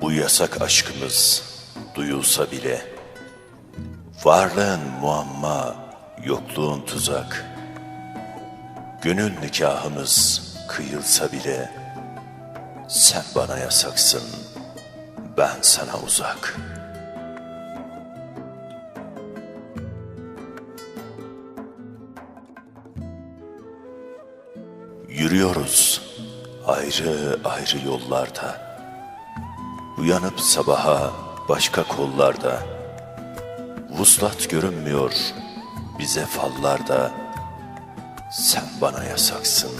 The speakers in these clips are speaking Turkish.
Bu yasak aşkımız duyulsa bile Varlığın muamma, yokluğun tuzak Gönül nikahımız kıyılsa bile Sen bana yasaksın, ben sana uzak. Yürüyoruz ayrı ayrı yollarda Uyanıp sabaha başka kollarda Vuslat görünmüyor bize fallarda. Sen bana yasaksın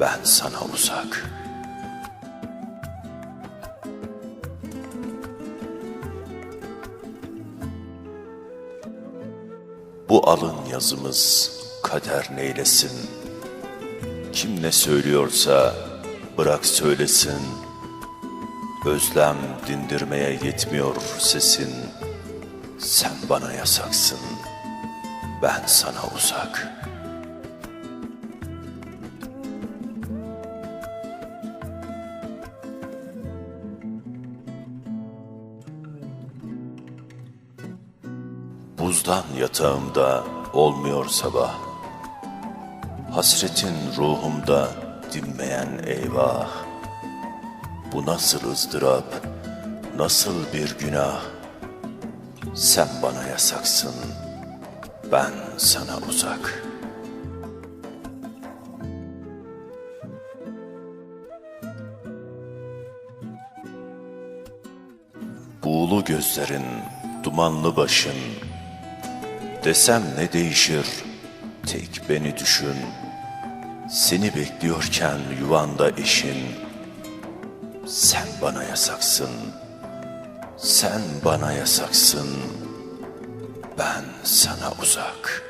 ben sana uzak. Bu alın yazımız kader neylesin? Kim ne söylüyorsa bırak söylesin Özlem dindirmeye yetmiyor sesin. Sen bana yasaksın Ben sana uzak. Buzdan yatağımda olmuyor sabah. Hasretin ruhumda dinmeyen eyvah Bu nasıl ızdırap, nasıl bir günah? Sen bana yasaksın, ben sana uzak. Buğulu gözlerin, dumanlı başın Desem ne değişir, tek beni düşün Seni bekliyorken yuvanda eşin Sen bana yasaksın, sen bana yasaksın. Ben sana uzak